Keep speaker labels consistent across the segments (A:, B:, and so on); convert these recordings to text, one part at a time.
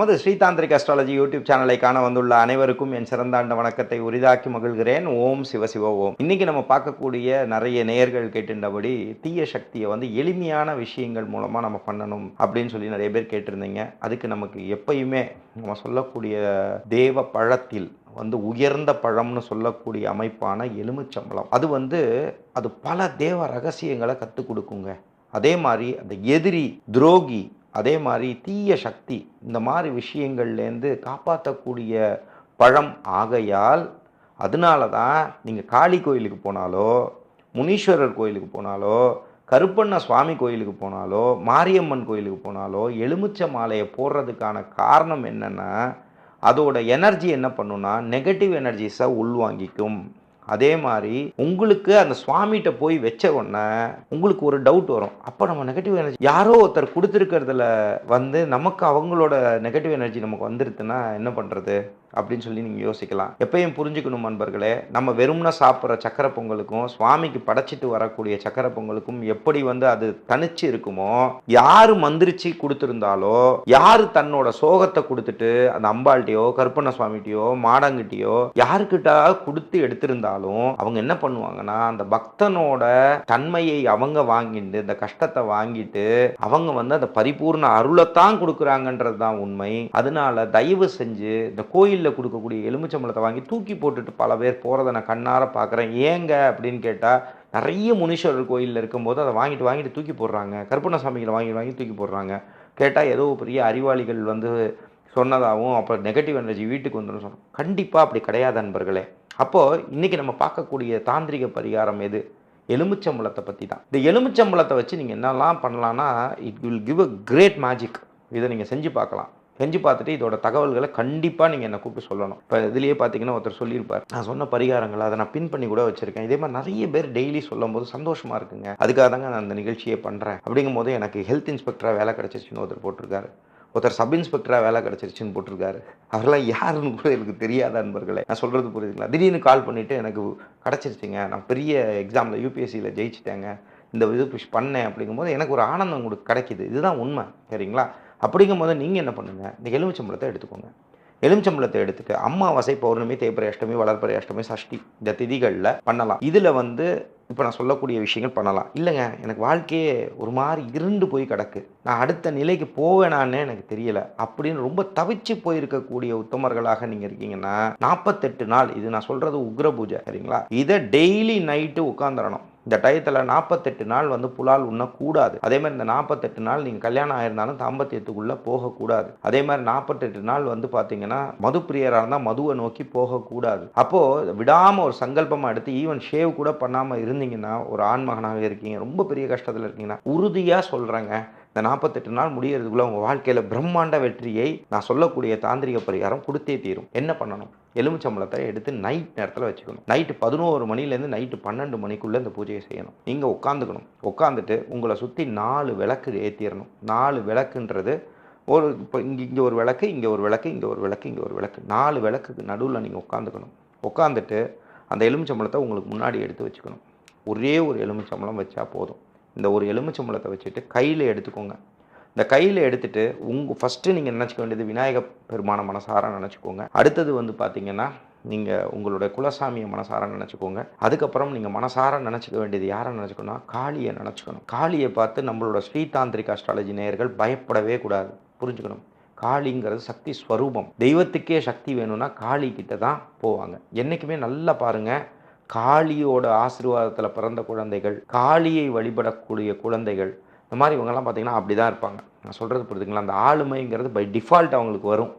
A: நமது Shri tantric astrology YouTube சேனலை காண வந்துள்ள அனைவருக்கும் என் சிறந்தாண்ட வணக்கத்தை உரிதாக்கி மகிழ்கிறேன். ஓம் சிவசிவ ஓம். இன்னைக்கு நம்ம பார்க்கக்கூடிய நிறைய நேயர்கள் கேட்டிருந்தபடி தீய சக்தியை வந்து எளிமையான விஷயங்கள் மூலமாக நம்ம பண்ணணும் அப்படின்னு சொல்லி நிறைய பேர் கேட்டிருந்தீங்க. அதுக்கு நமக்கு எப்பயுமே நம்ம சொல்லக்கூடிய தேவ பழத்தில் வந்து உயர்ந்த பழம்னு சொல்லக்கூடிய அமைப்பான எலுமிச்சம்பழம். அது வந்து அது பல தேவ ரகசியங்களை கற்றுக் கொடுக்குங்க. அதே மாதிரி அந்த எதிரி துரோகி அதே மாதிரி தீய சக்தி இந்த மாதிரி விஷயங்கள்லேருந்து காப்பாற்றக்கூடிய பழம் ஆகையால் அதனால தான் நீங்கள் காளி கோயிலுக்கு போனாலோ முனீஸ்வரர் கோயிலுக்கு போனாலோ கருப்பண்ண சுவாமி கோயிலுக்கு போனாலோ மாரியம்மன் கோயிலுக்கு போனாலோ எலுமிச்சை மாலையை போடுறதுக்கான காரணம் என்னென்னா அதோட எனர்ஜி என்ன பண்ணுன்னா நெகட்டிவ் எனர்ஜிஸை உள்வாங்கிக்கும். அதே மாதிரி உங்களுக்கு அந்த சுவாமிகிட்ட போய் வச்ச உடனே உங்களுக்கு ஒரு டவுட் வரும். அப்போ நம்ம நெகட்டிவ் எனர்ஜி யாரோ ஒருத்தர் கொடுத்துருக்கிறதுல வந்து நமக்கு அவங்களோட நெகட்டிவ் எனர்ஜி நமக்கு வந்துருதுன்னா என்ன பண்ணுறது அப்படின்னு சொல்லி நீங்கள் யோசிக்கலாம். எப்பயும் புரிஞ்சுக்கணும் நண்பர்களே நம்ம வெறும்னா சாப்பிட்ற சக்கரை பொங்கலுக்கும் சுவாமிக்கு படைச்சிட்டு வரக்கூடிய சக்கரை பொங்கலுக்கும் எப்படி வந்து அது தனிச்சு இருக்குமோ யாரு மந்திரிச்சு கொடுத்துருந்தாலோ யாரு தன்னோட சோகத்தை கொடுத்துட்டு அந்த அம்பாள்கிட்டயோ கருப்பண்ண சுவாமிகிட்டயோ மாடங்கிட்டயோ யாருக்கிட்ட கொடுத்து எடுத்திருந்தாலும் அவங்க என்ன பண்ணுவாங்கன்னா அந்த பக்தனோட தன்மையை அவங்க வாங்கிட்டு இந்த கஷ்டத்தை வாங்கிட்டு அவங்க வந்து அந்த பரிபூர்ண அருளைத்தான் கொடுக்குறாங்கன்றது தான் உண்மை. அதனால தயவு செஞ்சு இந்த கோயில் கோயிலில் கொடுக்கக்கூடிய எலுமிச்சம்பழத்தை வாங்கி தூக்கி போட்டுட்டு பல பேர் போகிறத நான் கண்ணார பார்க்குறேன் ஏங்க அப்படின்னு கேட்டால் நிறைய முனீஸ்வரர் கோயிலில் இருக்கும்போது அதை வாங்கிட்டு வாங்கிட்டு தூக்கி போடுறாங்க. கருப்பணசாமிகளை வாங்கி வாங்கி தூக்கி போடுறாங்க. கேட்டால் ஏதோ பெரிய அறிவாளிகள் வந்து சொன்னதாகவும் அப்புறம் நெகட்டிவ் எனர்ஜி வீட்டுக்கு வந்துடும் சொன்னோம் கண்டிப்பாக அப்படி கிடையாது நண்பர்களே. அப்போது இன்றைக்கி நம்ம பார்க்கக்கூடிய தாந்திரிக பரிகாரம் எது? எலுமிச்சம்பழத்தை பற்றி தான். இந்த எலுமிச்சம்பழத்தை வச்சு நீங்கள் என்னெல்லாம் பண்ணலான்னா it will give a great magic இதை நீங்கள் செஞ்சு பார்க்கலாம். செஞ்சு பார்த்துட்டு இதோட தகவல்களை கண்டிப்பாக நீங்கள் என்னை கூப்பிட்டு சொல்லணும். இப்போ இதுலேயே பார்த்தீங்கன்னா ஒருத்தர் சொல்லியிருப்பார். நான் சொன்ன பரிகாரங்களை அதை நான் பின் பண்ணி கூட வச்சுருக்கேன். இதே மாதிரி நிறைய பேர் டெய்லி சொல்லும் போது சந்தோஷமாக இருக்குங்க. அதுக்காக தாங்க நான் அந்த நிகழ்ச்சியை பண்ணுறேன் அப்படிங்கும் போது எனக்கு ஹெல்த் இன்ஸ்பெக்டராக வேலை கிடச்சிச்சின்னு ஒருத்தர் போட்டிருக்காரு. ஒருத்தர் சப் இன்ஸ்பெக்டராக வேலை கிடச்சிருச்சுன்னு போட்டிருக்காரு. அவரெல்லாம் யாருன்னு கூட எனக்கு தெரியாத நண்பர்களே. நான் சொல்கிறது புரியுதுங்களா? திடீர்னு கால் பண்ணிவிட்டு எனக்கு கிடச்சிருச்சிங்க. நான் பெரிய எக்ஸாமில் யூபிஎஸ்சியில் ஜெயிச்சிட்டேங்க. இந்த இது புஷ் பண்ணேன் அப்படிங்கும்போது எனக்கு ஒரு ஆனந்தம் உங்களுக்கு கிடைக்கிது. இதுதான் உண்மை. சரிங்களா? அப்படிங்கும்போது நீங்கள் என்ன பண்ணுங்கள் இந்த எலுமிச்சம்பழத்தை எடுத்துக்கோங்க. எலுமிச்சம்பழத்தை எடுத்துட்டு அம்மாவாசை பௌர்ணமி தேய்பிரை அஷ்டமி வளர்பிறை அஷ்டமி சஷ்டி இந்த திதிகளில் பண்ணலாம். இதில் வந்து இப்போ நான் சொல்லக்கூடிய விஷயங்கள் பண்ணலாம். இல்லைங்க எனக்கு வாழ்க்கையே ஒரு மாதிரி இருண்டு போய் கிடக்கு. நான் அடுத்த நிலைக்கு போவேனான்னு எனக்கு தெரியலை. அப்படின்னு ரொம்ப தவிச்சு போயிருக்கக்கூடிய உத்தமர்களாக நீங்கள் இருக்கீங்கன்னா நாற்பத்தெட்டு நாள் இது நான் சொல்கிறது உக்ர பூஜை சரிங்களா? இதை டெய்லி நைட்டு உட்காந்துடணும் இந்த டயத்தில் நாற்பத்தெட்டு நாள் வந்து புலால் உண்ணக்கூடாது. அதே மாதிரி இந்த நாற்பத்தெட்டு நாள் நீங்கள் கல்யாணம் ஆயிருந்தாலும் தாம்பத்தியத்துக்குள்ளே போகக்கூடாது. அதே மாதிரி நாற்பத்தெட்டு நாள் வந்து பார்த்தீங்கன்னா மது பிரியராக இருந்தால் மதுவை நோக்கி போகக்கூடாது. அப்போது விடாமல் ஒரு சங்கல்பமாக எடுத்து ஈவன் ஷேவ் கூட பண்ணாமல் இருந்தீங்கன்னா ஒரு ஆண்மகனாக இருக்கீங்க ரொம்ப பெரிய கஷ்டத்தில் இருக்கீங்கன்னா உறுதியாக சொல்கிறேங்க இந்த நாற்பத்தெட்டு நாள் முடியறதுக்குள்ளே உங்கள் வாழ்க்கையில் பிரம்மாண்ட வெற்றியை நான் சொல்லக்கூடிய தாந்திரிக பரிகாரம் கொடுத்தே தீரும். என்ன பண்ணணும்? எலுமிச்சம்பழத்தை எடுத்து நைட் நேரத்தில் வச்சுக்கணும். நைட்டு பதினோரு மணிலேருந்து நைட்டு பன்னெண்டு மணிக்குள்ளே இந்த பூஜையை செய்யணும். நீங்கள் உட்காந்துக்கணும் உட்காந்துட்டு உங்களை சுற்றி நாலு விளக்கு ஏற்றிடணும் நாலு விளக்குன்றது ஒரு இப்போ இங்கே இங்கே ஒரு விளக்கு இங்கே ஒரு விளக்கு இங்கே ஒரு விளக்கு இங்கே ஒரு விளக்கு. நாலு விளக்குக்கு நடுவில் நீங்கள் உட்காந்துக்கணும் உட்காந்துட்டு அந்த எலுமிச்சம்பழத்தை உங்களுக்கு முன்னாடி எடுத்து வச்சுக்கணும். ஒரே ஒரு எலுமிச்சம்பழம் வச்சா போதும். இந்த ஒரு எலுமிச்சம்பழத்தை வச்சுட்டு கையில் எடுத்துக்கோங்க. இந்த கையில் எடுத்துகிட்டு உங்கள் ஃபஸ்ட்டு நீங்கள் நினச்சிக்க வேண்டியது விநாயக பெருமான மனசார நினச்சிக்கோங்க. அடுத்தது வந்து பார்த்தீங்கன்னா நீங்கள் உங்களுடைய குலசாமியை மனசார நினச்சிக்கோங்க. அதுக்கப்புறம் நீங்கள் மனசார நினச்சிக்க வேண்டியது யாரை நினச்சிக்கணும்னா காளியை நினச்சிக்கணும். காளியை பார்த்து நம்மளோட ஸ்ரீதாந்திரிக் அஸ்ட்ராலஜி நேயர்கள் பயப்படவே கூடாது. புரிஞ்சுக்கணும். காளிங்கிறது சக்தி ஸ்வரூபம். தெய்வத்துக்கே சக்தி வேணும்னா காளி கிட்ட தான் போவாங்க. என்றைக்குமே நல்லா பாருங்கள் காளியோட ஆசீர்வாதத்தில் பிறந்த குழந்தைகள் காளியை வழிபடக்கூடிய குழந்தைகள் இந்த மாதிரி இவங்கெல்லாம் பார்த்தீங்கன்னா அப்படி தான் இருப்பாங்க. நான் சொல்கிறது புரியுதுங்களா அந்த ஆளுமைங்கிறது பை டிஃபால்ட் அவங்களுக்கு வரும்.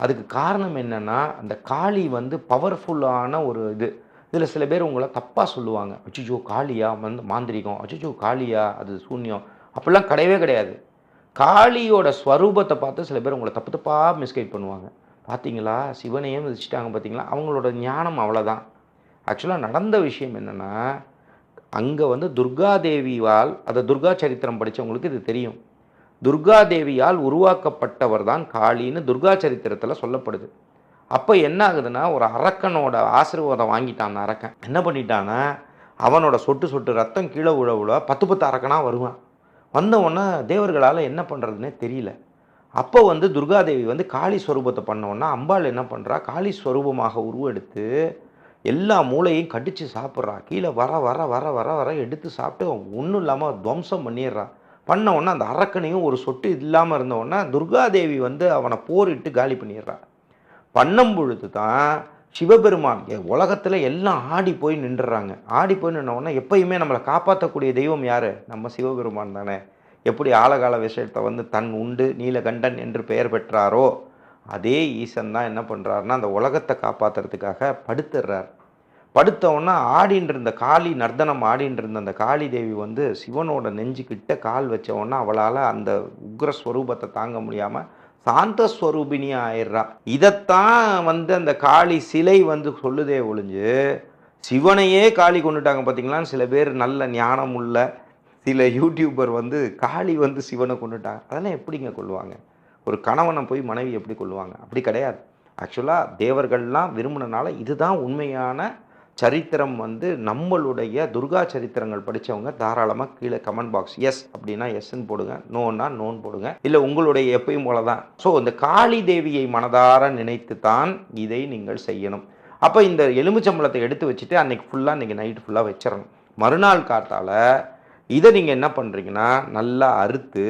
A: அதுக்கு காரணம் என்னென்னா அந்த காளி வந்து பவர்ஃபுல்லான ஒரு இது. இதில் சில பேர் உங்களை தப்பாக சொல்லுவாங்க. அச்சுச்சோ காளியா? வந்து மாந்திரிகம். அச்சுச்சோ காளியா? அது சூன்யம். அப்படிலாம் கிடையவே கிடையாது. காளியோட ஸ்வரூபத்தை பார்த்து சில பேர் உங்களை தப்பு தப்பாக மிஸ்கைட் பண்ணுவாங்க. பார்த்தீங்களா? சிவனையே மிதிச்சிட்டாங்க பார்த்தீங்களா? அவங்களோட ஞானம் அவ்வளோதான் ஆக்சுவலாக நடந்த விஷயம் என்னென்னா அங்கே வந்து துர்காதேவியால் அதை துர்கா சரித்திரம் படித்தவங்களுக்கு இது தெரியும். துர்காதேவியால் உருவாக்கப்பட்டவர் தான் காளின்னு துர்கா சரித்திரத்தில் சொல்லப்படுது. அப்போ என்ன ஆகுதுன்னா ஒரு அரக்கனோட ஆசீர்வாதம் வாங்கிட்டான் அந்த அரக்கன். என்ன பண்ணிட்டான்னா அவனோட சொட்டு சொட்டு ரத்தம் கீழே உழ உழ பத்து பத்து அரக்கனாக வருவான். வந்த உடனே தேவர்களால் என்ன பண்ணுறதுனே தெரியல. அப்போ வந்து துர்காதேவி வந்து காளி ஸ்வரூபத்தை பண்ணோன்னா அம்பாள் என்ன பண்ணுறா காளி ஸ்வரூபமாக உருவெடுத்து எல்லா மூளையும் கடித்து சாப்பிட்றா. கீழே வர வர வர வர வர எடுத்து சாப்பிட்டு ஒன்றும் இல்லாமல் துவம்சம் பண்ணிடுறான் பண்ண உடனே அந்த அரக்கனையும் ஒரு சொட்டு இல்லாமல் இருந்த உடனே துர்காதேவி வந்து அவனை போரிட்டு காலி பண்ணிடுறா. பண்ணும் பொழுது தான் சிவபெருமான் உலகத்தில் எல்லாம் ஆடி போய் நின்றுறாங்க. ஆடி போய் நின்னவுடனே எப்பயுமே நம்மளை காப்பாற்றக்கூடிய தெய்வம் யார்? நம்ம சிவபெருமான் தானே. எப்படி ஆழகால விஷயத்தை வந்து தன் உண்டு நீலகண்டன் என்று பெயர் பெற்றாரோ அதே ஈசன் தான் என்ன பண்ணுறாருன்னா அந்த உலகத்தை காப்பாற்றுறதுக்காக படுத்துடுறார் படுத்தவொன்னே ஆடின்னு இருந்த காளி நர்தனம் ஆடின்னு இருந்த அந்த காளி தேவி வந்து சிவனோட நெஞ்சுக்கிட்ட கால் வச்சவொன்னே அவளால் அந்த உக்ர ஸ்வரூபத்தை தாங்க முடியாமல் சாந்த ஸ்வரூபினி ஆயிடுறா. இதைத்தான் வந்து அந்த காளி சிலை வந்து சொல்லுதே ஒழிஞ்சு சிவனையே காளி கொண்டுட்டாங்க பார்த்தீங்களா சில பேர் நல்ல ஞானம் உள்ள சில யூடியூபர் வந்து காளி வந்து சிவனை கொண்டுட்டாங்க. அதெல்லாம் எப்படிங்க கொள்வாங்க? ஒரு கணவனை போய் மனைவி எப்படி கொள்வாங்க அப்படி கிடையாது. ஆக்சுவலாக தேவர்கள்லாம் விரும்பினனால இதுதான் உண்மையான சரித்திரம் வந்து நம்மளுடைய துர்கா சரித்திரங்கள் படித்தவங்க தாராளமாக கீழே கமெண்ட் பாக்ஸ் எஸ் அப்படின்னா எஸ்ன்னு போடுங்க நோன்னா நோன் போடுங்க இல்லை உங்களுடைய எப்பயும் போல தான் ஸோ இந்த காளி தேவியை மனதார நினைத்து தான் இதை நீங்கள் செய்யணும். அப்போ இந்த எலுமிச்சம்பழத்தை எடுத்து வச்சுட்டு அன்னைக்கு ஃபுல்லாக அன்றைக்கி நைட்டு ஃபுல்லாக வச்சிடணும். மறுநாள் காத்தால் இதை நீங்கள் என்ன பண்ணுறீங்கன்னா நல்லா அறுத்து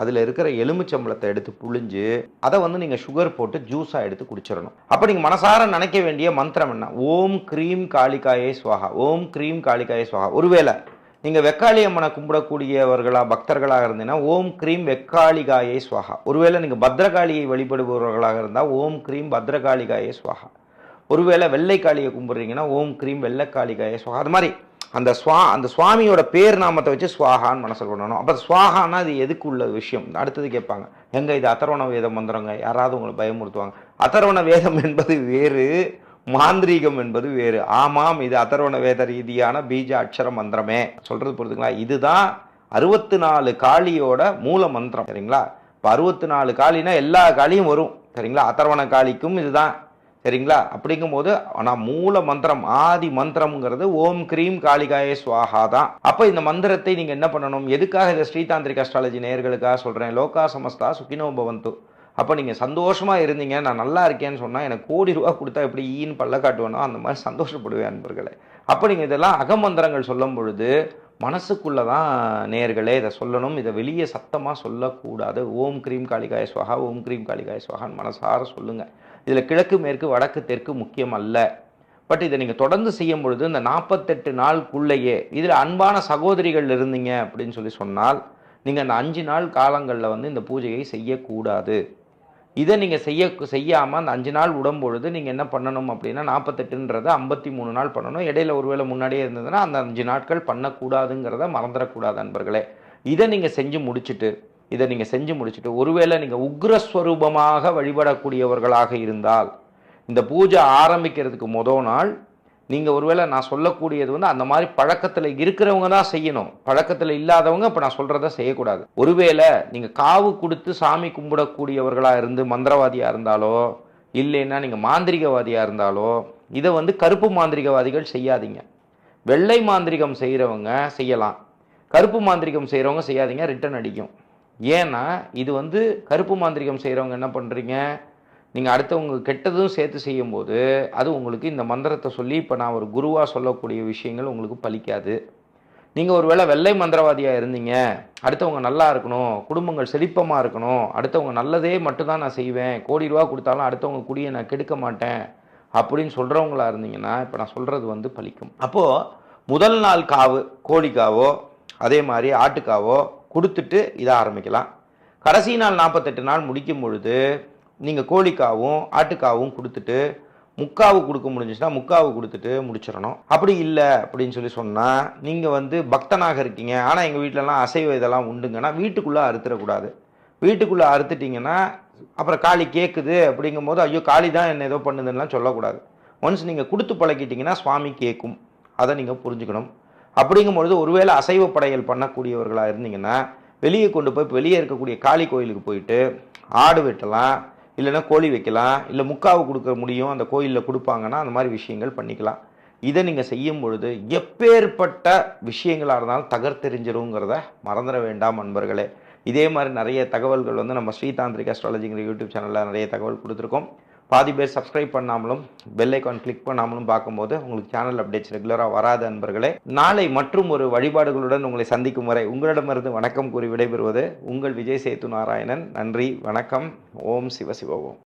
A: அதில் இருக்கிற எலுமிச்சம்பழத்தை எடுத்து புழிஞ்சு அதை வந்து நீங்கள் சுகர் போட்டு ஜூஸாக எடுத்து குடிச்சிடணும். அப்போ நீங்கள் மனசார நினைக்க வேண்டிய மந்திரம் என்ன? ஓம் க்ரீம் காளிகாயே சுவாகா ஓம் க்ரீம் காளிகாயே சுவாகா ஒருவேளை நீங்கள் வெக்காளி அம்மனை கும்பிடக்கூடியவர்களாக பக்தர்களாக இருந்தீங்கன்னா ஓம் க்ரீம் வெக்காளிகாயே சுவாகா ஒருவேளை நீங்கள் பத்ரகாளியை வழிபடுபவர்களாக இருந்தால் ஓம் க்ரீம் பத்ரகாளிகாயே ஸ்வாகா ஒருவேளை வெள்ளைக்காளியை கும்பிட்றீங்கன்னா ஓம் க்ரீம் வெள்ளைக்காளிகாயே சுவாகா அது மாதிரி அந்த ஸ்வா அந்த சுவாமியோட பேர் நாமத்தை வச்சு சுவாகான்னு மனசில் பண்ணணும் அப்போ சுவாகான்னா அது எதுக்கு உள்ள விஷயம்? அடுத்தது கேட்பாங்க. எங்க இது அதர்வண வேத மந்திரங்க? யாராவது உங்களை பயமுறுத்துவாங்க. அதர்வண வேதம் என்பது வேறு மாந்திரீகம் என்பது வேறு. ஆமாம் இது அதர்வண வேத ரீதியான பீஜ அக்ஷர மந்திரமே. சொல்றது பொறுத்துக்கலாம் இதுதான் அறுபத்தி நாலு காளியோட மூல மந்திரம். சரிங்களா? இப்போ அறுபத்தி நாலு காளினா எல்லா காளியும் வரும். சரிங்களா? அதர்வண காளிக்கும் இதுதான். சரிங்களா? அப்படிங்கும்போது ஆனால் மூல மந்திரம் ஆதி மந்திரம்ங்கிறது ஓம் க்ரீம் காளிகாயே சுவாகா தான். அப்போ இந்த மந்திரத்தை நீங்கள் என்ன பண்ணணும்? எதுக்காக இதை ஸ்ரீதாந்திரிக் அஸ்ட்ராலஜி நேயர்களுக்காக சொல்கிறேன் லோகா சமஸ்தா சுகினோ பவந்து. அப்போ நீங்கள் சந்தோஷமாக இருந்தீங்க. நான் நல்லா இருக்கேன்னு சொன்னால் எனக்கு கோடி ரூபா கொடுத்தா எப்படி ஈன்னு பல்ல காட்டுவேனோ அந்த மாதிரி சந்தோஷப்படுவேன் அன்பர்களே. அப்போ நீங்கள் இதெல்லாம் அகமந்திரங்கள் சொல்லும் பொழுது மனசுக்குள்ளே தான் நேர்களே இதை சொல்லணும். இதை வெளியே சத்தமாக சொல்லக்கூடாது. ஓம் க்ரீம் காளிகாய சுவாகா ஓம் க்ரீம் காளிகாய சுவாகான்னு மனசார சொல்லுங்கள் இதில் கிழக்கு மேற்கு வடக்கு தெற்கு முக்கியம் அல்ல. பட் இதை நீங்கள் தொடர்ந்து செய்யும் பொழுது இந்த நாற்பத்தெட்டு நாளுக்குள்ளேயே இதில் அன்பான சகோதரிகள் இருந்தீங்க அப்படின்னு சொல்லி சொன்னால் நீங்கள் அந்த அஞ்சு நாள் காலங்களில் வந்து இந்த பூஜையை செய்யக்கூடாது. இதை நீங்கள் செய்ய செய்யாமல் அந்த அஞ்சு நாள் விடும்பொழுது நீங்கள் என்ன பண்ணணும் அப்படின்னா நாற்பத்தெட்டுன்றதை ஐம்பத்தி மூணு நாள் பண்ணணும். இடையில ஒருவேளை முன்னாடியே இருந்ததுன்னா அந்த அஞ்சு நாட்கள் பண்ணக்கூடாதுங்கிறத மறந்துடக்கூடாது அன்பர்களே. இதை நீங்கள் செஞ்சு முடிச்சுட்டு இதை நீங்கள் செஞ்சு முடிச்சுட்டு ஒருவேளை நீங்கள் உக்ரஸ்வரூபமாக வழிபடக்கூடியவர்களாக இருந்தால் இந்த பூஜை ஆரம்பிக்கிறதுக்கு முதல் நாள் நீங்கள் ஒருவேளை நான் சொல்லக்கூடியது வந்து அந்த மாதிரி பழக்கத்தில் இருக்கிறவங்க தான் செய்யணும். பழக்கத்தில் இல்லாதவங்க இப்போ நான் சொல்கிறத செய்யக்கூடாது. ஒருவேளை நீங்கள் காவு கொடுத்து சாமி கும்பிடக்கூடியவர்களாக இருந்து மந்திரவாதியாக இருந்தாலோ இல்லைன்னா நீங்கள் மாந்திரிகவாதியாக இருந்தாலோ இதை வந்து கருப்பு மாந்திரிகவாதிகள் செய்யாதீங்க. வெள்ளை மாந்திரிகம் செய்கிறவங்க செய்யலாம். கருப்பு மாந்திரிகம் செய்கிறவங்க செய்யாதீங்க ரிட்டர்ன் அடிக்கும். ஏன்னா இது வந்து கருப்பு மாந்திரிகம் செய்கிறவங்க என்ன பண்ணுறீங்க நீங்கள் அடுத்தவங்க கெட்டதும் சேர்த்து செய்யும்போது அது உங்களுக்கு இந்த மந்திரத்தை சொல்லி இப்போ நான் ஒரு குருவாக சொல்லக்கூடிய விஷயங்கள் உங்களுக்கு பலிக்காது. நீங்கள் ஒரு வேளை வெள்ளை மந்திரவாதியாக இருந்தீங்க. அடுத்தவங்க நல்லா இருக்கணும். குடும்பங்கள் செழிப்பமாக இருக்கணும். அடுத்தவங்க நல்லதே மட்டும்தான் நான் செய்வேன். கோடி ரூபா கொடுத்தாலும் அடுத்தவங்க குடியை நான் கெடுக்க மாட்டேன். அப்படின்னு சொல்கிறவங்களா இருந்தீங்கன்னா இப்போ நான் சொல்கிறது வந்து பலிக்கும். அப்போது முதல் நாள் காவு கோழிக்காவோ அதே மாதிரி ஆட்டுக்காவோ கொடுத்துட்டு இதை ஆரம்பிக்கலாம். கடைசி நாள் நாற்பத்தெட்டு நாள் முடிக்கும் பொழுது நீங்கள் கோழிக்காவும் ஆட்டுக்காவும் கொடுத்துட்டு முக்காவு கொடுக்க முடிஞ்சிச்சுன்னா முக்காவு கொடுத்துட்டு முடிச்சிடணும். அப்படி இல்லை அப்படின்னு சொல்லி சொன்னால் நீங்கள் வந்து பக்தனாக இருக்கீங்க. ஆனால் எங்கள் வீட்டிலலாம் அசைவ இதெல்லாம் உண்டுங்கன்னா வீட்டுக்குள்ளே அறுத்துடக்கூடாது. வீட்டுக்குள்ளே அறுத்துட்டிங்கன்னா அப்புறம் காளி கேட்குது அப்படிங்கும்போது ஐயோ காளி தான் என்ன ஏதோ பண்ணுதுன்னெலாம் சொல்லக்கூடாது. ஒன்ஸ் நீங்கள் கொடுத்து பழக்கிட்டிங்கன்னா சுவாமி கேட்கும் அதை நீங்கள் புரிஞ்சுக்கணும். அப்படிங்கும்பொழுது ஒருவேளை அசைவ படையல் பண்ணக்கூடியவர்களாக இருந்தீங்கன்னா வெளியே கொண்டு போய் வெளியே இருக்கக்கூடிய காளி கோயிலுக்கு போயிட்டு ஆடு வெட்டலாம் இல்லைன்னா கோழி வைக்கலாம் இல்லை முக்காவு கொடுக்க முடியும் அந்த கோயிலில் கொடுப்பாங்கன்னா அந்த மாதிரி விஷயங்கள் பண்ணிக்கலாம். இதை நீங்கள் செய்யும் பொழுது எப்பேற்பட்ட விஷயங்களாக இருந்தாலும் தகர்த்தெறிஞ்சிருங்கிறத மறந்துட வேண்டாம் நண்பர்களே இதே மாதிரி நிறைய தகவல்கள் வந்து நம்ம ஸ்ரீதாந்திரிக் அஸ்ட்ராலஜிங்கிற யூடியூப் சேனலில் நிறைய தகவல் கொடுத்துருக்கோம். பாதி பேர் சப்ஸ்கிரைப் பண்ணாமலும் பெல் ஐக்கான் கிளிக் பண்ணாமலும் பார்க்கும்போது உங்களுக்கு சேனல் அப்டேட்ஸ் ரெகுலராக வராத நண்பர்களே நாளை மற்றும் ஒரு வழிபாடுகளுடன் உங்களை சந்திக்கும் வரை உங்களிடமிருந்து வணக்கம் கூறி விடைபெறுவது உங்கள் விஜய் சேத்து நாராயணன். நன்றி வணக்கம். ஓம் சிவ